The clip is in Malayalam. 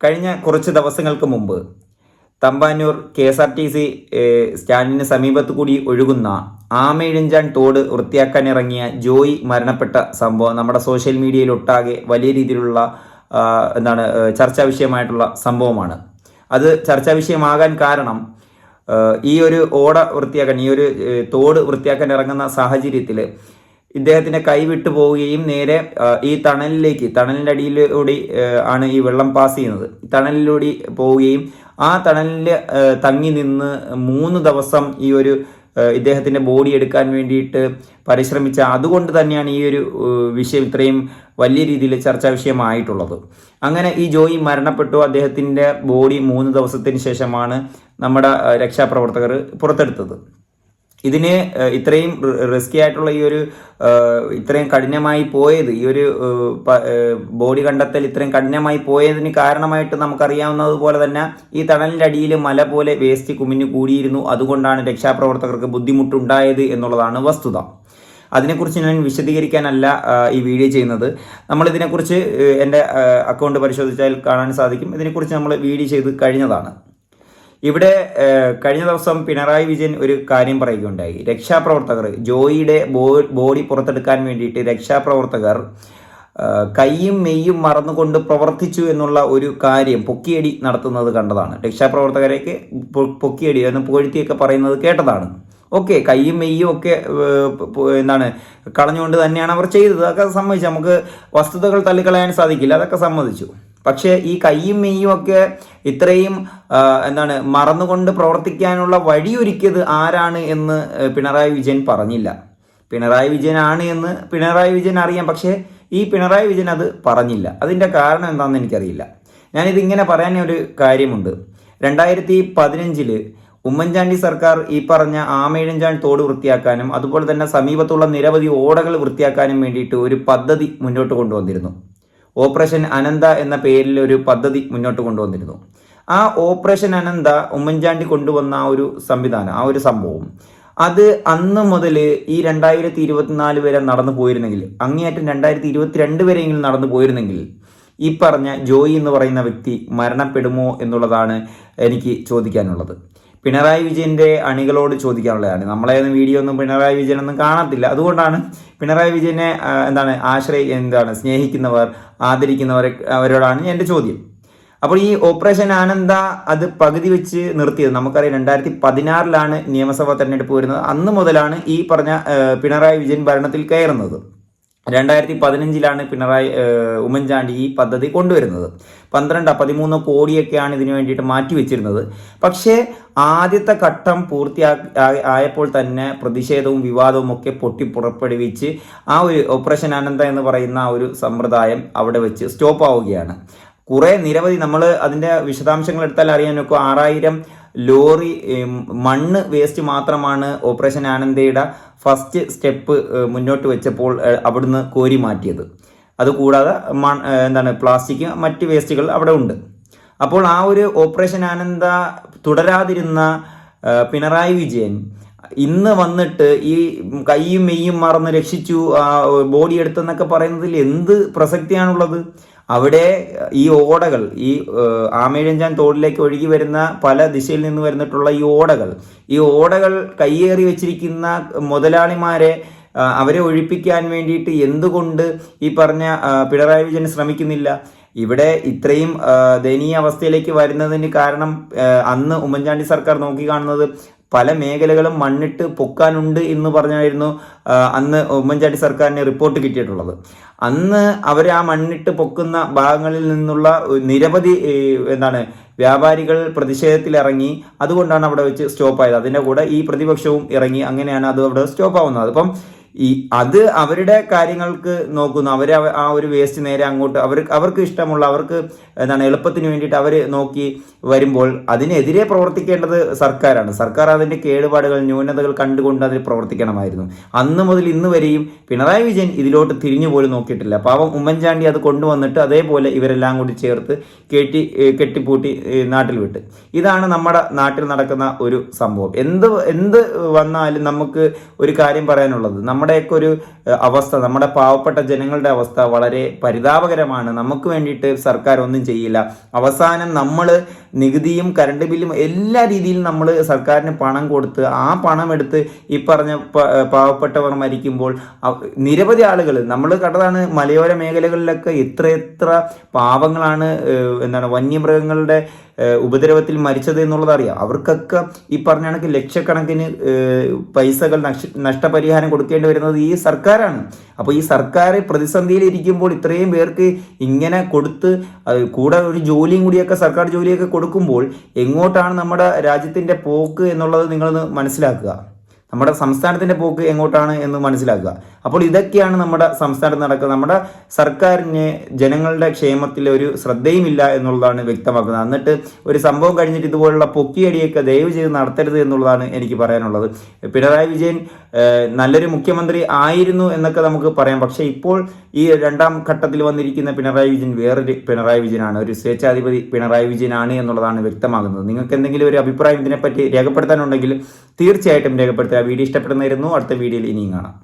കഴിഞ്ഞ കുറച്ച് ദിവസങ്ങൾക്ക് മുമ്പ് Thampanoor K S R T C സ്റ്റാൻഡിന് സമീപത്തു കൂടി ഒഴുകുന്ന ആമയിഴഞ്ചാൻ തോട് വൃത്തിയാക്കാനിറങ്ങിയ ജോയി മരണപ്പെട്ട സംഭവം നമ്മുടെ സോഷ്യൽ മീഡിയയിൽ ഒട്ടാകെ വലിയ രീതിയിലുള്ള എന്താണ് ചർച്ചാ വിഷയമായിട്ടുള്ള സംഭവമാണ്. അത് ചർച്ചാ വിഷയമാകാൻ കാരണം ഈ ഒരു ഓട വൃത്തിയാക്കാൻ ഈ ഒരു തോട് വൃത്തിയാക്കാൻ ഇറങ്ങുന്ന സാഹചര്യത്തിൽ ഇദ്ദേഹത്തിന്റെ കൈ വിട്ടു പോവുകയും നേരെ ഈ തണലിലേക്ക് തണലിന്റെ അടിയിലൂടെ ആണ് ഈ വെള്ളം പാസ് ചെയ്യുന്നത്. തണലിലൂടെ പോവുകയും ആ തണലിൽ തങ്ങി നിന്ന് മൂന്ന് ദിവസം ഈ ഒരു ഇദ്ദേഹത്തിന്റെ ബോഡി എടുക്കാൻ വേണ്ടിയിട്ട് പരിശ്രമിച്ച അതുകൊണ്ട് തന്നെയാണ് ഈ ഒരു വിഷയം ഇത്രയും വലിയ രീതിയിൽ ചർച്ചാ വിഷയമായിട്ടുള്ളത്. അങ്ങനെ ഈ ജോയി മരണപ്പെട്ടു. അദ്ദേഹത്തിന്റെ ബോഡി മൂന്ന് ദിവസത്തിന് ശേഷമാണ് നമ്മുടെ രക്ഷാപ്രവർത്തകർ പുറത്തെടുത്തത്. ഇതിന് ഇത്രയും റിസ്കി ആയിട്ടുള്ള ഈ ഒരു ഇത്രയും കഠിനമായി പോയത് ഈ ഒരു ബോഡി കണ്ടെത്തൽ ഇത്രയും കഠിനമായി പോയതിന് കാരണമായിട്ട് നമുക്കറിയാവുന്നതുപോലെ തന്നെ ഈ തണലിന്റെ അടിയിൽ മല പോലെ വേസ്റ്റ് കുമിഞ്ഞു കൂടിയിരുന്നു. അതുകൊണ്ടാണ് രക്ഷാപ്രവർത്തകർക്ക് ബുദ്ധിമുട്ടുണ്ടായത് എന്നുള്ളതാണ് വസ്തുത. അതിനെക്കുറിച്ച് ഞാൻ വിശദീകരിക്കാനല്ല ഈ വീഡിയോ ചെയ്യുന്നത്. ഏഹ്, എന്റെ അക്കൗണ്ട് പരിശോധിച്ചാൽ കാണാൻ സാധിക്കും. ഇതിനെക്കുറിച്ച് നമ്മൾ വീഡിയോ ചെയ്ത് കഴിഞ്ഞതാണ്. ഇവിടെ കഴിഞ്ഞ ദിവസം പിണറായി വിജയൻ ഒരു കാര്യം പറയുകയുണ്ടായി. രക്ഷാപ്രവർത്തകർ ജോയിയുടെ ബോഡി പുറത്തെടുക്കാൻ വേണ്ടിയിട്ട് രക്ഷാപ്രവർത്തകർ കൈയും മെയ്യും മറന്നുകൊണ്ട് പ്രവർത്തിച്ചു എന്നുള്ള ഒരു കാര്യം പൊക്കിയടി നടത്തുന്നത് കണ്ടതാണ്. രക്ഷാപ്രവർത്തകരേക്ക് പൊക്കിയടി എന്ന് പുകഴ്ത്തിയൊക്കെ പറയുന്നത് കേട്ടതാണ്. ഓക്കെ കൈയും മെയ്യും ഒക്കെ എന്താണ് കളഞ്ഞുകൊണ്ട് തന്നെയാണ് അവർ ചെയ്തത്. അതൊക്കെ സമ്മതിച്ചു നമുക്ക് വസ്തുതകൾ തള്ളിക്കളയാൻ സാധിക്കില്ല. അതൊക്കെ സമ്മതിച്ചു. പക്ഷേ ഈ കൈയും മെയ്യും ഒക്കെ ഇത്രയും എന്താണ് മറന്നുകൊണ്ട് പ്രവർത്തിക്കാനുള്ള വഴിയൊരുക്കിയത് ആരാണ് എന്ന് പിണറായി വിജയൻ പറഞ്ഞില്ല. പിണറായി വിജയനാണ് എന്ന് പിണറായി വിജയൻ അറിയാം പക്ഷേ ഈ പിണറായി വിജയൻ അത് പറഞ്ഞില്ല. അതിന്റെ കാരണം എന്താണെന്ന് എനിക്കറിയില്ല. ഞാനിതിങ്ങനെ പറയാൻ ഒരു കാര്യമുണ്ട്. രണ്ടായിരത്തി പതിനഞ്ചിൽ ഉമ്മൻചാണ്ടി സർക്കാർ ഈ പറഞ്ഞ ആമേഴഞ്ചാൻ തോട് വൃത്തിയാക്കാനും അതുപോലെ തന്നെ സമീപത്തുള്ള നിരവധി ഓടകൾ വൃത്തിയാക്കാനും വേണ്ടിയിട്ട് ഒരു പദ്ധതി മുന്നോട്ട് കൊണ്ടുവന്നിരുന്നു. ഓപ്പറേഷൻ അനന്ത എന്ന പേരിൽ ഒരു പദ്ധതി മുന്നോട്ട് കൊണ്ടുവന്നിരുന്നു. ആ ഓപ്പറേഷൻ അനന്ത ഉമ്മൻചാണ്ടി കൊണ്ടുവന്ന ആ ഒരു സംവിധാനം ആ ഒരു സംഭവം അത് അന്ന് മുതൽ ഈ രണ്ടായിരത്തി ഇരുപത്തിനാല് വരെ നടന്നു പോയിരുന്നെങ്കിൽ അങ്ങേയറ്റം രണ്ടായിരത്തി ഇരുപത്തിരണ്ട് വരെയെങ്കിലും നടന്നു പോയിരുന്നെങ്കിൽ ഈ പറഞ്ഞ ജോയി എന്ന് പറയുന്ന വ്യക്തി മരണപ്പെടുമോ എന്നുള്ളതാണ് എനിക്ക് ചോദിക്കാനുള്ളത്. പിണറായി വിജയന്റെ അണികളോട് ചോദിക്കാനുള്ളതാണ്. നമ്മളേതും വീഡിയോ ഒന്നും പിണറായി വിജയനൊന്നും കാണത്തില്ല. അതുകൊണ്ടാണ് പിണറായി വിജയനെ എന്താണ് ആശ്രയി എന്താണ് സ്നേഹിക്കുന്നവർ ആദരിക്കുന്നവർ അവരോടാണ് എന്റെ ചോദ്യം. അപ്പോൾ ഈ ഓപ്പറേഷൻ ആനന്ദ അത് പകുതി വെച്ച് നിർത്തിയത് നമുക്കറിയാം രണ്ടായിരത്തി പതിനാറിലാണ് നിയമസഭാ തെരഞ്ഞെടുപ്പ് വരുന്നത്. അന്ന് മുതലാണ് ഈ പറഞ്ഞ പിണറായി വിജയൻ ഭരണത്തിൽ കയറുന്നത്. രണ്ടായിരത്തി പതിനഞ്ചിലാണ് പിണറായി ഉമ്മൻചാണ്ടി ഈ പദ്ധതി കൊണ്ടുവരുന്നത്. പന്ത്രണ്ട് പതിമൂന്ന് കോടിയൊക്കെയാണ് ഇതിനു വേണ്ടിയിട്ട് മാറ്റിവെച്ചിരുന്നത്. പക്ഷേ ആദ്യത്തെ ഘട്ടം പൂർത്തിയാ ആയപ്പോൾ തന്നെ പ്രതിഷേധവും വിവാദവും ഒക്കെ പൊട്ടി പുറപ്പെടുവിച്ച് ആ ഒരു ഓപ്പറേഷൻ അനന്ത എന്ന് പറയുന്ന ആ ഒരു സമ്പ്രദായം അവിടെ വെച്ച് സ്റ്റോപ്പ് ആവുകയാണ് കുറെ നിരവധി നമ്മൾ അതിന്റെ വിശദാംശങ്ങൾ എടുത്താൽ അറിയാൻ നോക്കും ആറായിരം ലോറി മണ്ണ് വേസ്റ്റ് മാത്രമാണ് ഓപ്പറേഷൻ ആനന്ദയുടെ ഫസ്റ്റ് സ്റ്റെപ്പ് മുന്നോട്ട് വെച്ചപ്പോൾ അവിടുന്ന് കോരി മാറ്റിയത്. അതുകൂടാതെ മൺ എന്താണ് പ്ലാസ്റ്റിക് മറ്റ് വേസ്റ്റുകൾ അവിടെ ഉണ്ട്. അപ്പോൾ ആ ഒരു ഓപ്പറേഷൻ ആനന്ദ തുടരാതിരുന്ന പിണറായി വിജയൻ ഇന്ന് വന്നിട്ട് ഈ കൈയും മെയ്യും മറന്ന് രക്ഷിച്ചു ബോഡി എടുത്തെന്നൊക്കെ പറയുന്നതിൽ എന്ത് പ്രസക്തിയാണുള്ളത്? അവിടെ ഈ ഓടകൾ ഈ ആമേഴഞ്ചാൻ തോടിലേക്ക് ഒഴുകി വരുന്ന പല ദിശയിൽ നിന്ന് വരുന്നിട്ടുള്ള ഈ ഓടകൾ ഈ ഓടകൾ കയ്യേറി വെച്ചിരിക്കുന്ന മുതലാളിമാരെ അവരെ ഒഴിപ്പിക്കാൻ വേണ്ടിയിട്ട് എന്തുകൊണ്ട് ഈ പറഞ്ഞ പിണറായി വിജയൻ ശ്രമിക്കുന്നില്ല? ഇവിടെ ഇത്രയും ദയനീയ അവസ്ഥയിലേക്ക് വരുന്നതിന് കാരണം അന്ന് ഉമ്മൻചാണ്ടി സർക്കാർ നോക്കിക്കാണുന്നത് പല മേഖലകളും മണ്ണിട്ട് പൊക്കാനുണ്ട് എന്ന് പറഞ്ഞായിരുന്നു അന്ന് ഉമ്മൻചാണ്ടി സർക്കാരിന് റിപ്പോർട്ട് കിട്ടിയിട്ടുള്ളത്. അന്ന് അവർ ആ മണ്ണിട്ട് പൊക്കുന്ന ഭാഗങ്ങളിൽ നിന്നുള്ള നിരവധി എന്താണ് വ്യാപാരികൾ പ്രതിഷേധത്തിൽ ഇറങ്ങി അതുകൊണ്ടാണ് അവിടെ വെച്ച് സ്റ്റോപ്പ് ആയത് അതിന്റെ കൂടെ ഈ പ്രതിപക്ഷവും ഇറങ്ങി അങ്ങനെയാണ് അത് അവിടെ സ്റ്റോപ്പ് ആവുന്നത് അപ്പം ഈ അത് അവരുടെ കാര്യങ്ങൾക്ക് നോക്കുന്നു. അവർ ആ ഒരു വേസ്റ്റ് നേരെ അങ്ങോട്ട് അവർ അവർക്ക് ഇഷ്ടമുള്ള അവർക്ക് എന്താണ് എളുപ്പത്തിന് വേണ്ടിയിട്ട് അവർ നോക്കി വരുമ്പോൾ അതിനെതിരെ പ്രവർത്തിക്കേണ്ടത് സർക്കാരാണ്. സർക്കാർ അതിന്റെ കേടുപാടുകൾ ന്യൂനതകൾ കണ്ടുകൊണ്ട് അതിൽ പ്രവർത്തിക്കണമായിരുന്നു. അന്ന് മുതൽ ഇന്ന് വരെയും പിണറായി വിജയൻ ഇതിലോട്ട് തിരിഞ്ഞു പോലും നോക്കിയിട്ടില്ല. പാവം ഉമ്മൻചാണ്ടി അത് കൊണ്ടുവന്നിട്ട് അതേപോലെ ഇവരെല്ലാം കൂടി ചേർത്ത് കെട്ടി കെട്ടിപ്പൂട്ടി നാട്ടിൽ വിട്ട്. ഇതാണ് നമ്മുടെ നാട്ടിൽ നടക്കുന്ന ഒരു സംഭവം. എന്ത് എന്ത് വന്നാലും നമുക്ക് ഒരു കാര്യം പറയാനുള്ളത്. നമ്മുടെ നമ്മുടെയൊക്കെ ഒരു അവസ്ഥ നമ്മുടെ പാവപ്പെട്ട ജനങ്ങളുടെ അവസ്ഥ വളരെ പരിതാപകരമാണ്. നമുക്ക് വേണ്ടിയിട്ട് സർക്കാർ ഒന്നും ചെയ്യില്ല. അവസാനം നമ്മൾ നികുതിയും കറണ്ട് ബില്ലും എല്ലാ രീതിയിലും നമ്മൾ സർക്കാരിന് പണം കൊടുത്ത് ആ പണം എടുത്ത് ഈ പറഞ്ഞ പാവപ്പെട്ടവർ മരിക്കുമ്പോൾ നിരവധി ആളുകൾ നമ്മൾ കണ്ടതാണ് മലയോര മേഖലകളിലൊക്കെ എത്ര എത്ര പാവങ്ങളാണ് എന്താണ് വന്യമൃഗങ്ങളുടെ ഉപദ്രവത്തിൽ മരിച്ചത് എന്നുള്ളത് അറിയാം. അവർക്കൊക്കെ ഈ പറഞ്ഞ കണക്ക് ലക്ഷക്കണക്കിന് പൈസകൾ നഷ്ടപരിഹാരം കൊടുക്കേണ്ടി വരുന്നത് ഈ സർക്കാരാണ്. അപ്പോൾ ഈ സർക്കാർ പ്രതിസന്ധിയിൽ ഇരിക്കുമ്പോൾ ഇത്രയും പേർക്ക് ഇങ്ങനെ കൊടുത്ത് കൂടെ ഒരു ജോലിയും കൂടിയൊക്കെ സർക്കാർ ജോലിയൊക്കെ കൊടുക്കുമ്പോൾ എങ്ങോട്ടാണ് നമ്മുടെ രാജ്യത്തിന്റെ പോക്ക് എന്നുള്ളത് നിങ്ങളൊന്ന് മനസ്സിലാക്കുക. നമ്മുടെ സംസ്ഥാനത്തിന്റെ പോക്ക് എങ്ങോട്ടാണ് എന്ന് മനസ്സിലാക്കുക. അപ്പോൾ ഇതൊക്കെയാണ് നമ്മുടെ സംസ്ഥാനത്ത് നടക്കുക നമ്മുടെ സർക്കാരിന് ജനങ്ങളുടെ ക്ഷേമത്തിൽ ഒരു ശ്രദ്ധയുമില്ല എന്നുള്ളതാണ് വ്യക്തമാക്കുന്നത്. എന്നിട്ട് ഒരു സംഭവം കഴിഞ്ഞിട്ട് ഇതുപോലുള്ള പൊക്കിയടിയൊക്കെ ദയവ് ചെയ്ത് നടത്തരുത് എന്നുള്ളതാണ് എനിക്ക് പറയാനുള്ളത്. പിണറായി വിജയൻ നല്ലൊരു മുഖ്യമന്ത്രി ആയിരുന്നു എന്നൊക്കെ നമുക്ക് പറയാം. പക്ഷേ ഇപ്പോൾ ഈ രണ്ടാം ഘട്ടത്തിൽ വന്നിരിക്കുന്ന പിണറായി വിജയൻ വേറൊരു പിണറായി വിജയനാണ്. ഒരു സ്വേച്ഛാധിപതി പിണറായി വിജയനാണ് എന്നുള്ളതാണ് വ്യക്തമാകുന്നത്. നിങ്ങൾക്ക് എന്തെങ്കിലും ഒരു അഭിപ്രായം ഇതിനെപ്പറ്റി രേഖപ്പെടുത്താനുണ്ടെങ്കിൽ തീർച്ചയായിട്ടും വീഡിയോ ഇഷ്ടപ്പെടുന്നതായിരുന്നു അടുത്ത വീഡിയോയിൽ ഇനിയും കാണാം.